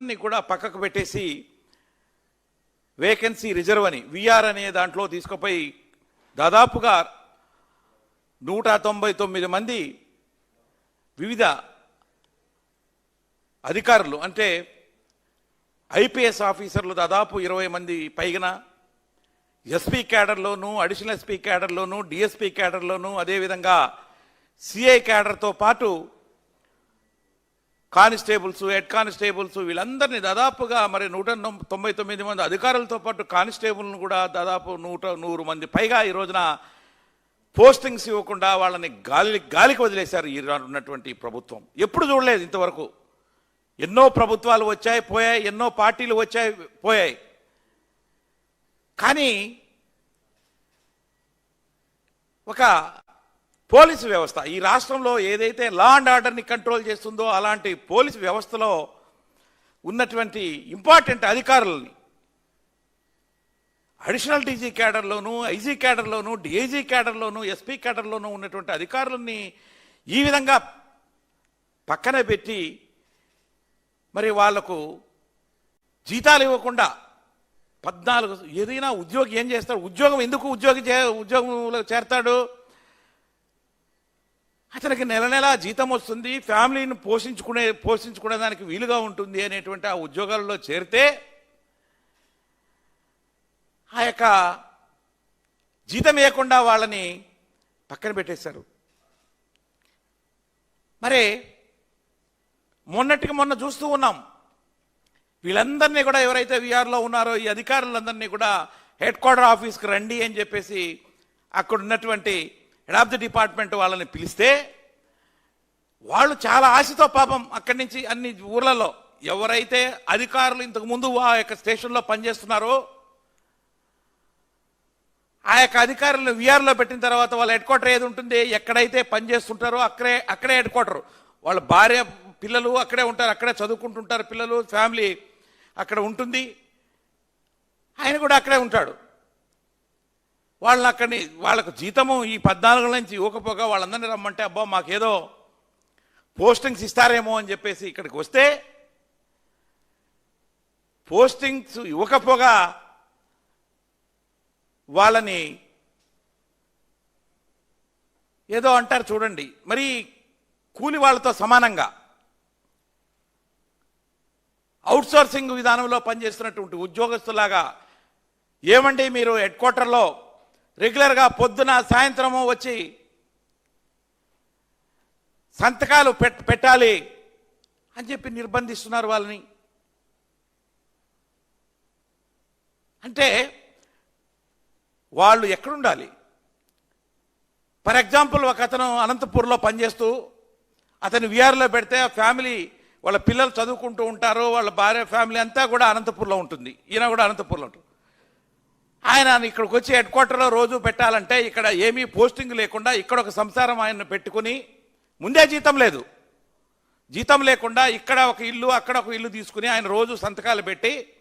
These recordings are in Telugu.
అన్ని కూడా పక్కకు పెట్టేసి వేకెన్సీ రిజర్వ్ అని విఆర్ అనే దాంట్లో తీసుకుపోయి దాదాపుగా నూట తొంభై తొమ్మిది మంది వివిధ అధికారులు అంటే ఐపీఎస్ ఆఫీసర్లు దాదాపు ఇరవై మంది పైగిన ఎస్పీ క్యాడర్లోను అడిషనల్ ఎస్పీ క్యాడర్లోను డిఎస్పీ క్యాడర్లోను అదేవిధంగా సిఐ క్యాడర్తో పాటు కానిస్టేబుల్స్ హెడ్ కానిస్టేబుల్స్ వీళ్ళందరినీ దాదాపుగా మరి నూట తొంభై తొమ్మిది మంది అధికారులతో పాటు కానిస్టేబుల్ను కూడా దాదాపు నూట నూరు మంది పైగా ఈ రోజున పోస్టింగ్స్ ఇవ్వకుండా వాళ్ళని గాలి గాలికి వదిలేశారు ఈ ఉన్నటువంటి ప్రభుత్వం. ఎప్పుడు చూడలేదు ఇంతవరకు. ఎన్నో ప్రభుత్వాలు వచ్చాయి పోయాయి ఎన్నో పార్టీలు వచ్చాయి పోయాయి. కానీ ఒక పోలీసు వ్యవస్థ. ఈ రాష్ట్రంలో ఏదైతే లా అండ్ ఆర్డర్ని కంట్రోల్ చేస్తుందో అలాంటి పోలీసు వ్యవస్థలో ఉన్నటువంటి ఇంపార్టెంట్ అధికారులని అడిషనల్ డీజీ క్యాడర్లోను ఐజీ క్యాడర్లోను డిఐజీ క్యాడర్లోను ఎస్పీ క్యాడర్లోను ఉన్నటువంటి అధికారులని ఈ విధంగా పక్కన పెట్టి మరి వాళ్ళకు జీతాలు ఇవ్వకుండా పద్నాలుగు ఏదైనా ఉద్యోగి ఏం చేస్తాడు? ఉద్యోగం ఎందుకు ఉద్యోగి చే ఉద్యోగంలో చేరతాడు? అతనికి నెల నెల జీతం వస్తుంది ఫ్యామిలీని పోషించుకునే పోషించుకునే దానికి వీలుగా ఉంటుంది అనేటువంటి ఆ ఉద్యోగాల్లో చేరితే ఆ యొక్క జీతం వేయకుండా వాళ్ళని పక్కన పెట్టేశారు. మరి మొన్నటికి మొన్న చూస్తూ ఉన్నాం. వీళ్ళందరినీ కూడా ఎవరైతే విఆర్లో ఉన్నారో ఈ అధికారులందరినీ కూడా హెడ్ క్వార్టర్ ఆఫీస్కి రండి అని చెప్పేసి అక్కడ ఉన్నటువంటి హెడ్ ఆఫ్ ది డిపార్ట్మెంట్ వాళ్ళని పిలిస్తే వాళ్ళు చాలా ఆశతో పాపం అక్కడి నుంచి అన్ని ఊర్లలో ఎవరైతే అధికారులు ఇంతకు ముందు ఆ యొక్క స్టేషన్లో పనిచేస్తున్నారో ఆ యొక్క అధికారులను విఆర్లో పెట్టిన తర్వాత వాళ్ళ హెడ్ క్వార్టర్ ఏది ఉంటుంది ఎక్కడైతే పనిచేస్తుంటారో అక్కడే అక్కడే హెడ్ క్వార్టర్ వాళ్ళ భార్య పిల్లలు అక్కడే ఉంటారు అక్కడే చదువుకుంటుంటారు పిల్లలు ఫ్యామిలీ అక్కడ ఉంటుంది. ఆయన కూడా అక్కడే ఉంటాడు. వాళ్ళని అక్కడిని వాళ్ళకు జీతము ఈ పద్నాలుగు నుంచి ఇవ్వకపోగా వాళ్ళందరినీ రమ్మంటే అబ్బా మాకేదో పోస్టింగ్స్ ఇస్తారేమో అని చెప్పేసి ఇక్కడికి వస్తే పోస్టింగ్స్ ఇవ్వకపోగా వాళ్ళని ఏదో అంటారు చూడండి. మరి కూలి వాళ్ళతో సమానంగా అవుట్సోర్సింగ్ విధానంలో పనిచేస్తున్నటువంటి ఉద్యోగస్తులాగా ఏమండి మీరు హెడ్ క్వార్టర్లో రెగ్యులర్గా పొద్దున సాయంత్రము వచ్చి సంతకాలు పెట్ పెట్టాలి అని చెప్పి నిర్బంధిస్తున్నారు వాళ్ళని. అంటే వాళ్ళు ఎక్కడుండాలి? ఫర్ ఎగ్జాంపుల్ ఒక అతను అనంతపూర్లో పనిచేస్తూ అతను విఆర్లో పెడితే ఆ ఫ్యామిలీ వాళ్ళ పిల్లలు చదువుకుంటూ ఉంటారు వాళ్ళ భార్య ఫ్యామిలీ అంతా కూడా అనంతపూర్లో ఉంటుంది. ఈయన కూడా అనంతపూర్లో ఉంటుంది ఆయన ఇక్కడికి వచ్చి హెడ్ క్వార్టర్లో రోజు పెట్టాలంటే ఇక్కడ ఏమీ పోస్టింగ్ లేకుండా ఇక్కడ ఒక సంసారం ఆయన పెట్టుకుని ముందే జీతం లేదు. జీతం లేకుండా ఇక్కడ ఒక ఇల్లు అక్కడ ఒక ఇల్లు తీసుకుని ఆయన రోజు సంతకాలు పెట్టి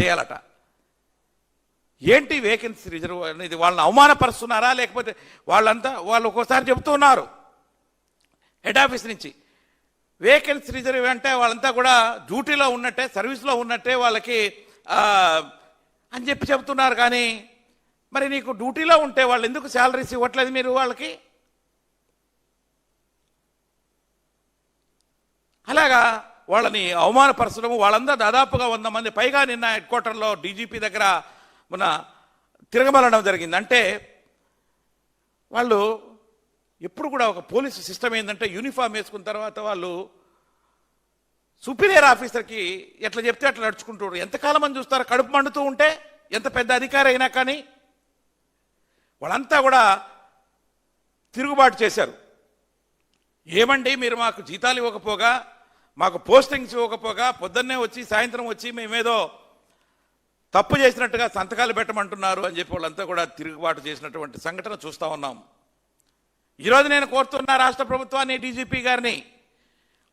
చేయాలట. ఏంటి వేకెన్సీ రిజర్వ్ అనేది? వాళ్ళని అవమానపరుస్తున్నారా? లేకపోతే వాళ్ళంతా వాళ్ళు ఒక్కోసారి చెబుతూ ఉన్నారు. హెడ్ ఆఫీస్ నుంచి. వేకెన్సీ రిజర్వ్ అంటే వాళ్ళంతా కూడా డ్యూటీలో ఉన్నట్టే సర్వీస్లో ఉన్నట్టే వాళ్ళకి అని చెప్పి చెబుతున్నారు కానీ మరి నీకు డ్యూటీలో ఉంటే వాళ్ళు ఎందుకు శాలరీస్ ఇవ్వట్లేదు మీరు వాళ్ళకి? అలాగా వాళ్ళని అవమానపరచడము వాళ్ళందరూ దాదాపుగా వంద మంది పైగా నిన్న హెడ్ క్వార్టర్లో డీజీపీ దగ్గర మన తిరగబడడం జరిగింది. అంటే వాళ్ళు ఎప్పుడు కూడా ఒక పోలీసు సిస్టమ్ ఏంటంటే యూనిఫామ్ వేసుకున్న తర్వాత వాళ్ళు సుపీరియర్ ఆఫీసర్కి ఎట్లా చెప్తే అట్లా నడుచుకుంటారు. ఎంతకాలం అని చూస్తారు? కడుపు మండుతూ ఉంటే ఎంత పెద్ద అధికారి అయినా కానీ వాళ్ళంతా కూడా తిరుగుబాటు చేశారు. ఏమండి మీరు మాకు జీతాలు ఇవ్వకపోగా మాకు పోస్టింగ్స్ ఇవ్వకపోగా పొద్దున్నే వచ్చి సాయంత్రం వచ్చి మేమేదో తప్పు చేసినట్టుగా సంతకాలు పెట్టమంటున్నారు అని చెప్పి వాళ్ళంతా కూడా తిరుగుబాటు చేసినటువంటి సంఘటన చూస్తూ ఉన్నాం. ఈరోజు నేను కోరుతున్నా రాష్ట్ర ప్రభుత్వాన్ని డీజీపీ గారిని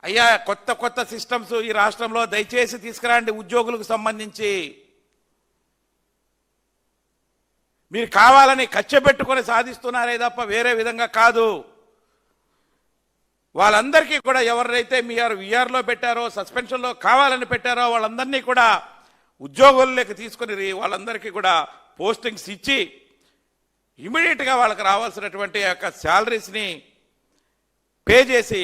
అయ్యా కొత్త కొత్త సిస్టమ్స్ ఈ రాష్ట్రంలో దయచేసి తీసుకురండి ఉద్యోగులకు సంబంధించి. మీరు కావాలని కచ్చబెట్టుకొని సాధిస్తున్నారే తప్ప వేరే విధంగా కాదు. వాళ్ళందరికీ కూడా ఎవరైతే మీరు విఆర్లో పెట్టారో సస్పెన్షన్లో కావాలని పెట్టారో వాళ్ళందరినీ కూడా ఉద్యోగుల్లోకి తీసుకుని వాళ్ళందరికీ కూడా పోస్టింగ్స్ ఇచ్చి ఇమీడియట్గా వాళ్ళకి రావాల్సినటువంటి యొక్క శాలరీస్ని పే చేసి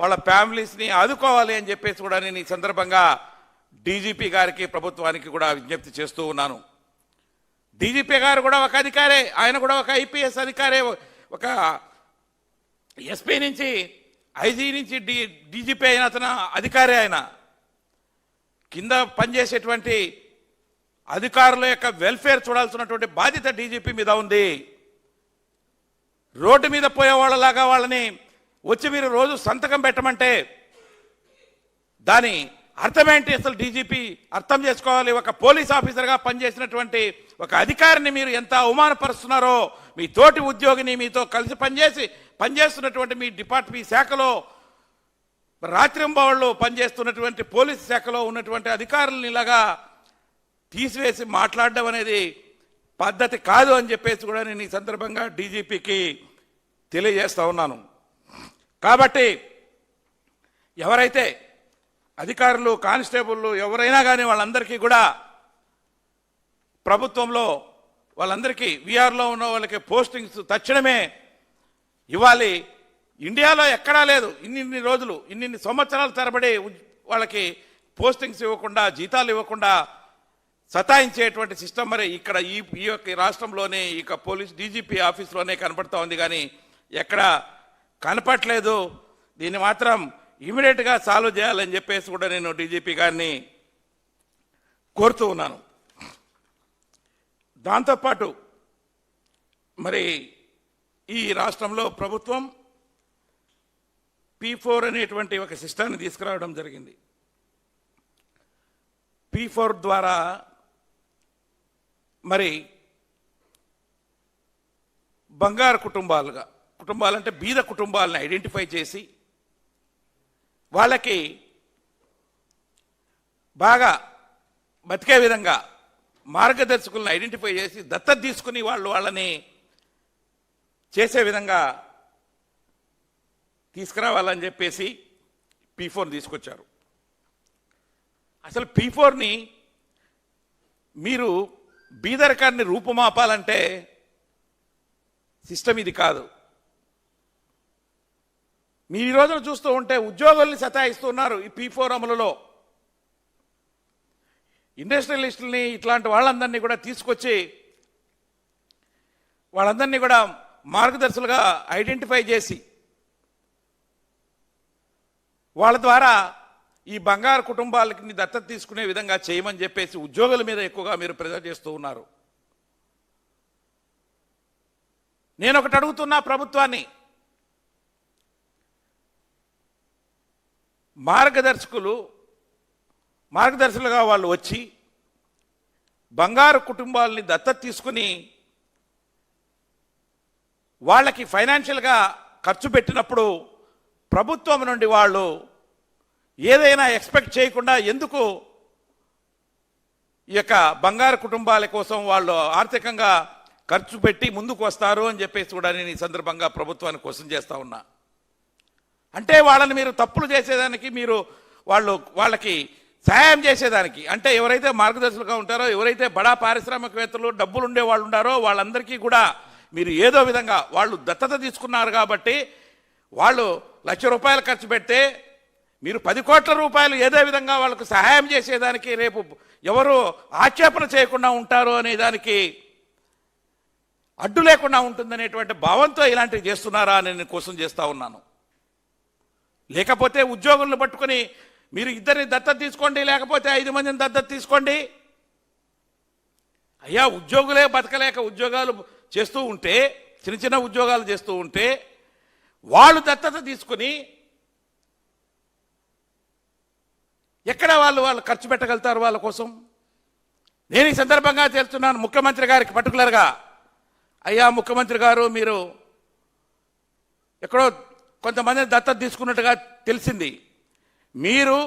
వాళ్ళ ఫ్యామిలీస్ని ఆదుకోవాలి అని చెప్పేసి కూడా నేను ఈ సందర్భంగా డీజీపీ గారికి ప్రభుత్వానికి కూడా విజ్ఞప్తి చేస్తూ ఉన్నాను. డీజీపీ గారు కూడా ఒక అధికారే ఆయన కూడా ఒక ఐపీఎస్ అధికారే ఒక ఎస్పీ నుంచి ఐజీ నుంచి డి డీజీపీ అయిన అతను అధికారే ఆయన. కింద పనిచేసేటువంటి అధికారుల యొక్క వెల్ఫేర్ చూడాల్సినటువంటి బాధ్యత డీజీపీ మీద ఉంది. రోడ్డు మీద పోయే వాళ్ళలాగా వాళ్ళని వచ్చి మీరు రోజు సంతకం పెట్టమంటే దాని అర్థమేంటి అసలు డీజీపీ అర్థం చేసుకోవాలి? ఒక పోలీస్ ఆఫీసర్గా పనిచేసినటువంటి ఒక అధికారిని మీరు ఎంత అవమానపరుస్తున్నారో మీ తోటి ఉద్యోగిని మీతో కలిసి పనిచేసి పనిచేస్తున్నటువంటి మీ డిపార్ట్ మీ శాఖలో రాత్రింబవళ్ళు పనిచేస్తున్నటువంటి పోలీస్ శాఖలో ఉన్నటువంటి అధికారులను ఇలాగా తీసివేసి మాట్లాడడం అనేది పద్ధతి కాదు అని చెప్పేసి కూడా నేను ఈ సందర్భంగా డీజీపీకి తెలియజేస్తా ఉన్నాను. కాబట్టి ఎవరైతే అధికారులు కానిస్టేబుళ్ళు ఎవరైనా కానీ వాళ్ళందరికీ కూడా ప్రభుత్వంలో వాళ్ళందరికీ విఆర్లో ఉన్న వాళ్ళకి పోస్టింగ్స్ తక్షణమే ఇవ్వాలి. ఇండియాలో ఎక్కడా లేదు. ఇన్నిన్ని రోజులు ఇన్నిన్ని సంవత్సరాల తరబడి వాళ్ళకి పోస్టింగ్స్ ఇవ్వకుండా జీతాలు ఇవ్వకుండా సతాయించేటువంటి సిస్టమ్ మరి ఇక్కడ ఈ ఈ యొక్క రాష్ట్రంలోనే ఈ పోలీస్ డీజీపీ ఆఫీస్లోనే కనపడతా ఉంది. కానీ ఎక్కడ కనపట్లేదు దీన్ని మాత్రం ఇమీడియట్గా సాల్వ్ చేయాలని చెప్పేసి కూడా నేను డీజీపీ గారిని కోరుతూ ఉన్నాను. దాంతోపాటు మరి ఈ రాష్ట్రంలో ప్రభుత్వం పీ ఫోర్ అనేటువంటి ఒక సిస్టాన్ని తీసుకురావడం జరిగింది. పీ ఫోర్ ద్వారా మరి బంగారు కుటుంబాలుగా కుటుంబాలంటే బీద కుటుంబాలను ఐడెంటిఫై చేసి వాళ్ళకి బాగా బతికే విధంగా మార్గదర్శకులను ఐడెంటిఫై చేసి దత్తత తీసుకుని వాళ్ళు వాళ్ళని చేసే విధంగా తీసుకురావాలని చెప్పేసి పీ ఫోర్ తీసుకొచ్చారు. అసలు పీ ఫోర్ని మీరు బీదరకాన్ని రూపుమాపాలంటే సిస్టమ్ ఇది కాదు. మీరు ఈ రోజున చూస్తూ ఉంటే ఉద్యోగుల్ని సతాయిస్తున్నారు ఈ పీ ఫోర్ అమలులో. ఇండస్ట్రియలిస్టుల్ని ఇట్లాంటి వాళ్ళందరినీ కూడా తీసుకొచ్చి వాళ్ళందరినీ కూడా మార్గదర్శులుగా ఐడెంటిఫై చేసి వాళ్ళ ద్వారా ఈ బంగారు కుటుంబాలకి దత్తత తీసుకునే విధంగా చేయమని చెప్పేసి ఉద్యోగుల మీద ఎక్కువగా మీరు ప్రెజర్ చేస్తూ ఉన్నారు. నేను ఒకటి అడుగుతున్నా ప్రభుత్వాన్ని. మార్గదర్శకులు మార్గదర్శకులుగా వాళ్ళు వచ్చి బంగారు కుటుంబాలని దత్తత తీసుకుని వాళ్ళకి ఫైనాన్షియల్గా ఖర్చు పెట్టినప్పుడు ప్రభుత్వం నుండి వాళ్ళు ఏదైనా ఎక్స్పెక్ట్ చేయకుండా ఎందుకు ఈ యొక్క బంగారు కుటుంబాల కోసం వాళ్ళు ఆర్థికంగా ఖర్చు పెట్టి ముందుకు వస్తారు అని చెప్పేసి కూడా నేను ఈ సందర్భంగా ప్రభుత్వాన్ని క్వశ్చన్ చేస్తూ ఉన్నా. అంటే వాళ్ళని మీరు తప్పులు చేసేదానికి మీరు వాళ్ళు వాళ్ళకి సహాయం చేసేదానికి. అంటే ఎవరైతే మార్గదర్శకులుగా ఉంటారో ఎవరైతే బడా పారిశ్రామికవేత్తలు డబ్బులు ఉండే వాళ్ళు ఉన్నారో వాళ్ళందరికీ కూడా మీరు ఏదో విధంగా వాళ్ళు దత్తత తీసుకున్నారు కాబట్టి వాళ్ళు లక్ష రూపాయలు ఖర్చు పెడితే మీరు పది కోట్ల రూపాయలు ఏదో విధంగా వాళ్ళకు సహాయం చేసేదానికి రేపు ఎవరు ఆక్షేపణ చేయకుండా ఉంటారు అనే దానికి అడ్డు లేకుండా ఉంటుందనేటువంటి భావంతో ఇలాంటివి చేస్తున్నారా అని నేను కోసం చేస్తూ ఉన్నాను. లేకపోతే ఉద్యోగులను పట్టుకొని మీరు ఇద్దరిని దత్తత తీసుకోండి లేకపోతే ఐదు మందిని దత్తత తీసుకోండి. అయ్యా ఉద్యోగులే బతకలేక ఉద్యోగాలు చేస్తూ ఉంటే చిన్న చిన్న ఉద్యోగాలు చేస్తూ ఉంటే వాళ్ళు దత్తత తీసుకుని ఎక్కడ వాళ్ళు వాళ్ళు ఖర్చు పెట్టగలుగుతారు వాళ్ళ కోసం? నేను ఈ సందర్భంగా తెలుస్తున్నాను ముఖ్యమంత్రి గారికి పర్టికులర్గా అయ్యా ముఖ్యమంత్రి గారు మీరు ఎక్కడో కొంతమంది దత్తత తీసుకున్నట్టుగా తెలిసింది. మీరు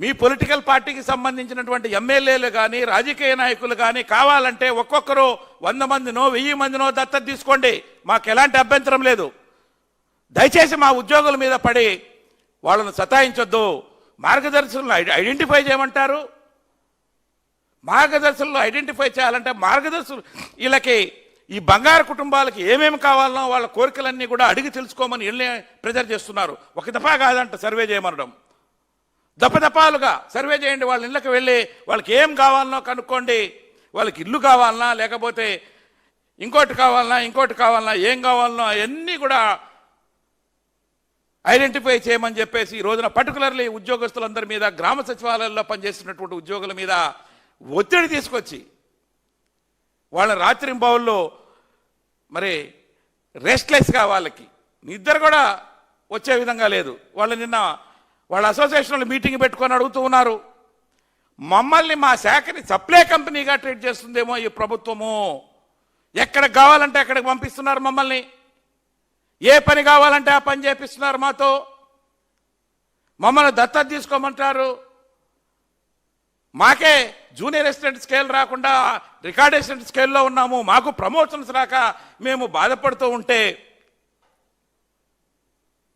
మీ పొలిటికల్ పార్టీకి సంబంధించినటువంటి ఎమ్మెల్యేలు కానీ రాజకీయ నాయకులు కానీ కావాలంటే ఒక్కొక్కరు వంద మందినో వెయ్యి మందినో దత్తత తీసుకోండి. మాకు ఎలాంటి అభ్యంతరం లేదు. దయచేసి మా ఉద్యోగుల మీద పడి వాళ్ళను సతాయించొద్దు. మార్గదర్శకులను ఐడెంటిఫై చేయమంటారు? మార్గదర్శకులు ఐడెంటిఫై చేయాలంటే మార్గదర్శకులు వీళ్ళకి ఈ బంగారు కుటుంబాలకి ఏమేమి కావాలనో వాళ్ళ కోరికలన్నీ కూడా అడిగి తెలుసుకోమని వీళ్ళే ప్రెజర్ చేస్తున్నారు. ఒక దఫా కాదంట సర్వే చేయమనడం. దపదపాలుగా సర్వే చేయండి వాళ్ళ ఇళ్ళకి వెళ్ళి వాళ్ళకి ఏం కావాలనో కనుక్కోండి. వాళ్ళకి ఇల్లు కావాలనా లేకపోతే ఇంకోటి కావాలనా ఇంకోటి కావాలనా ఏం కావాలనో అవన్నీ కూడా ఐడెంటిఫై చేయమని చెప్పేసి ఈ రోజున పర్టికులర్లీ ఉద్యోగస్తులందరి మీద గ్రామ సచివాలయాల్లో పనిచేస్తున్నటువంటి ఉద్యోగుల మీద ఒత్తిడి తీసుకొచ్చి వాళ్ళ రాత్రింబౌల్లో మరి రెస్ట్లెస్గా వాళ్ళకి. నిద్ర కూడా వచ్చే విధంగా లేదు. వాళ్ళు నిన్న వాళ్ళ అసోసియేషన్లో మీటింగ్ పెట్టుకొని అడుగుతూ ఉన్నారు. మమ్మల్ని మా శాఖని సప్లై కంపెనీగా ట్రీట్ చేస్తుందేమో ఈ ప్రభుత్వము. ఎక్కడికి కావాలంటే అక్కడికి పంపిస్తున్నారు మమ్మల్ని. ఏ పని కావాలంటే ఆ పని చేపిస్తున్నారు మాతో. మమ్మల్ని దత్తత తీసుకోమంటారు. మాకే జూనియర్ అసిస్టెంట్ స్కేల్ రాకుండా రికార్డ్ అసిస్టెంట్ స్కేల్లో ఉన్నాము మాకు ప్రమోషన్స్ రాక మేము బాధపడుతూ ఉంటే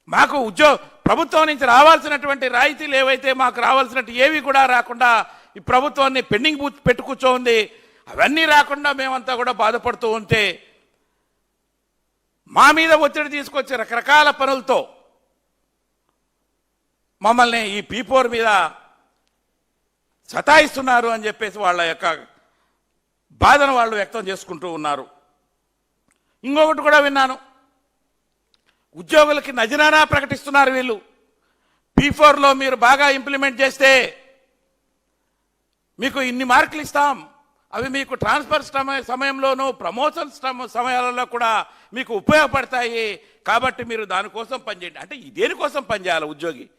మాకు ఉద్యోగ ప్రభుత్వం నుంచి రావాల్సినటువంటి రాయితీలు ఏవైతే మాకు రావాల్సినట్టు ఏవి కూడా రాకుండా ఈ ప్రభుత్వాన్ని పెండింగ్ బూత్ పెట్టు అవన్నీ రాకుండా మేమంతా కూడా బాధపడుతూ ఉంటే మా మీద ఒత్తిడి తీసుకొచ్చే రకరకాల పనులతో మమ్మల్ని ఈ పీపోర్ మీద సతాయిస్తున్నారు అని చెప్పేసి వాళ్ళ యొక్క బాధను వాళ్ళు వ్యక్తం చేసుకుంటూ ఉన్నారు. ఇంకొకటి కూడా విన్నాను. ఉద్యోగులకి నజరానా ప్రకటిస్తున్నారు వీళ్ళు. పీ ఫోర్లో మీరు బాగా ఇంప్లిమెంట్ చేస్తే మీకు ఇన్ని మార్కులు ఇస్తాం. అవి మీకు ట్రాన్స్ఫర్ సమయంలోనూ ప్రమోషన్ సమయాలలో కూడా మీకు ఉపయోగపడతాయి. కాబట్టి మీరు దానికోసం పనిచేయండి. అంటే దేనికోసం పనిచేయాలి ఉద్యోగి?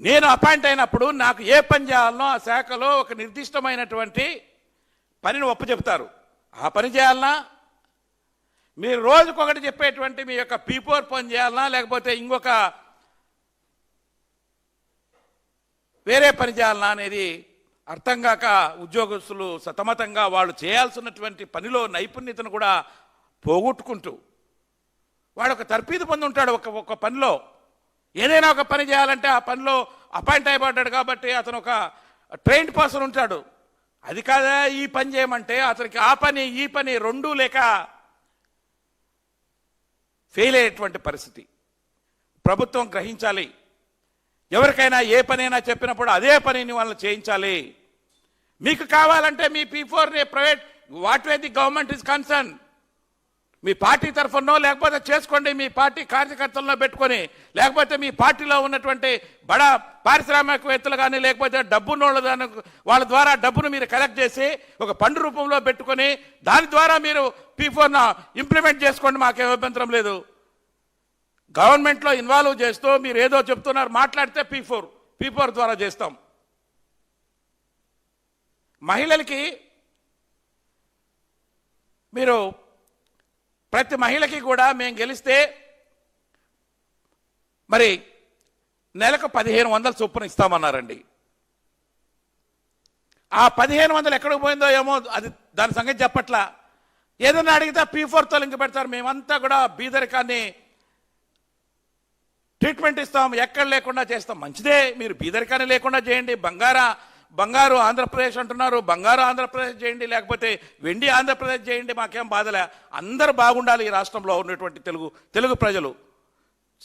నేను అపాయింట్ అయినప్పుడు నాకు ఏ పని చేయాలనో ఆ శాఖలో ఒక నిర్దిష్టమైనటువంటి పనిని ఒప్పచెప్తారు ఆ పని చేయాలనా? మీరు రోజుకొకటి చెప్పేటువంటి మీ యొక్క పీపోర్ పని చేయాలనా? లేకపోతే ఇంకొక వేరే పని చేయాలనా అనేది అర్థం కాక ఉద్యోగస్తులు సతమతంగా వాళ్ళు చేయాల్సినటువంటి పనిలో నైపుణ్యతను కూడా పోగొట్టుకుంటూ వాడు ఒక తర్పీదు పొంది ఉంటాడు ఒక ఒక పనిలో. ఏదైనా ఒక పని చేయాలంటే ఆ పనిలో అపాయింట్ అయిపడ్డాడు కాబట్టి అతను ఒక ట్రైన్డ్ పర్సన్ ఉంటాడు. అది కాదా ఈ పని చేయమంటే అతనికి ఆ పని ఈ పని రెండూ లేక ఫెయిల్ అయ్యేటువంటి పరిస్థితి. ప్రభుత్వం గ్రహించాలి. ఎవరికైనా ఏ పనైనా చెప్పినప్పుడు అదే పనిని వాళ్ళు చేయించాలి. మీకు కావాలంటే మీ P ఫోర్ని private what way the government is concern me party తరఫునో లేకపోతే చేసుకోండి మీ పార్టీ కార్యకర్తలను పెట్టుకొని లేకపోతే మీ పార్టీలో ఉన్నటువంటి బడా పారిశ్రామికవేత్తలు కానీ లేకపోతే డబ్బున్నోళ్ళ దాని వాళ్ళ ద్వారా డబ్బును మీరు కలెక్ట్ చేసి ఒక పండు రూపంలో పెట్టుకొని దాని ద్వారా మీరు పీ ఫోర్ను ఇంప్లిమెంట్ చేసుకోండి మాకేం అభ్యంతరం లేదు. గవర్నమెంట్లో ఇన్వాల్వ్ చేస్తూ మీరు ఏదో చెప్తున్నారు మాట్లాడితే పీ ఫోర్ పీ ఫోర్ ద్వారా చేస్తాం. మహిళలకి మీరు ప్రతి మహిళకి కూడా మేము గెలిస్తే మరి నెలకు పదిహేను వందల చొప్పున ఇస్తామన్నారండి. ఆ పదిహేను వందలు ఎక్కడికి పోయిందో ఏమో అది దాని సంగతి చెప్పట్లా. ఏదన్నా అడిగితే పీ ఫోర్తో లింక్ పెడతారు. మేమంతా కూడా బీదరికాన్ని ట్రీట్మెంట్ ఇస్తాం. ఎక్కడ లేకుండా చేస్తాం. మంచిదే. మీరు బీదరికాన్ని లేకుండా చేయండి. బంగారా బంగారు ఆంధ్రప్రదేశ్ అంటున్నారు. బంగారు ఆంధ్రప్రదేశ్ చేయండి లేకపోతే వెండి ఆంధ్రప్రదేశ్ చేయండి మాకేం బాధలే. అందరు బాగుండాలి ఈ రాష్ట్రంలో ఉన్నటువంటి తెలుగు తెలుగు ప్రజలు.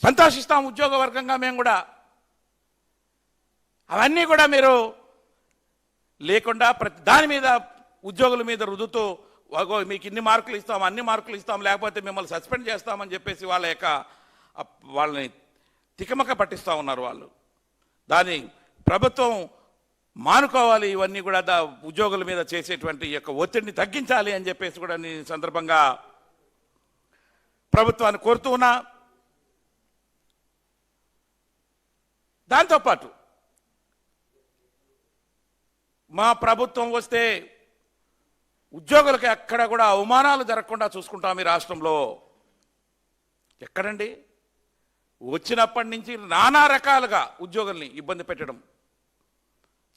సంతోషిస్తాం ఉద్యోగ వర్గంగా మేము కూడా. అవన్నీ కూడా మీరు లేకుండా ప్రతి దాని మీద ఉద్యోగుల మీద రుదుతూ "అగో మీకు ఇన్ని మార్కులు ఇస్తాం అన్ని మార్కులు ఇస్తాం లేకపోతే మిమ్మల్ని సస్పెండ్ చేస్తామని చెప్పేసి వాళ్ళ యొక్క వాళ్ళని తికమక పట్టిస్తూ ఉన్నారు వాళ్ళు. దాని ప్రభుత్వం మానుకోవాలి ఇవన్నీ కూడా దా ఉద్యోగుల మీద చేసేటువంటి యొక్క ఒత్తిడిని తగ్గించాలి అని చెప్పేసి కూడా నేను సందర్భంగా ప్రభుత్వాన్ని కోరుతూ ఉన్నా. దాంతోపాటు మా ప్రభుత్వం వస్తే ఉద్యోగులకు ఎక్కడ కూడా అవమానాలు జరగకుండా చూసుకుంటాం ఈ రాష్ట్రంలో. ఎక్కడండి? వచ్చినప్పటి నుంచి నానా రకాలుగా ఉద్యోగుల్ని ఇబ్బంది పెట్టడం.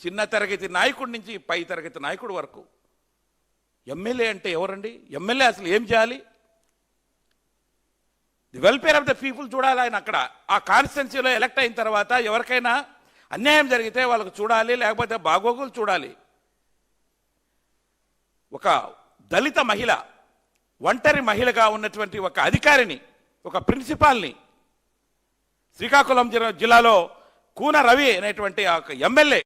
చిన్న తరగతి నాయకుడి నుంచి పై తరగతి నాయకుడి వరకు. ఎమ్మెల్యే అంటే ఎవరండి? ఎమ్మెల్యే అసలు ఏం చేయాలి? The welfare of the people చూడాలి ఆయన అక్కడ. ఆ కాన్స్టిట్యున్సీలో ఎలక్ట్ అయిన తర్వాత ఎవరికైనా అన్యాయం జరిగితే వాళ్ళకు చూడాలి లేకపోతే బాగోగులు చూడాలి. ఒక దళిత మహిళ ఒంటరి మహిళగా ఉన్నటువంటి ఒక అధికారిని ఒక ప్రిన్సిపాల్ని శ్రీకాకుళం జిల్లా- జిల్లాలో కూన రవి అనేటువంటి ఒక ఎమ్మెల్యే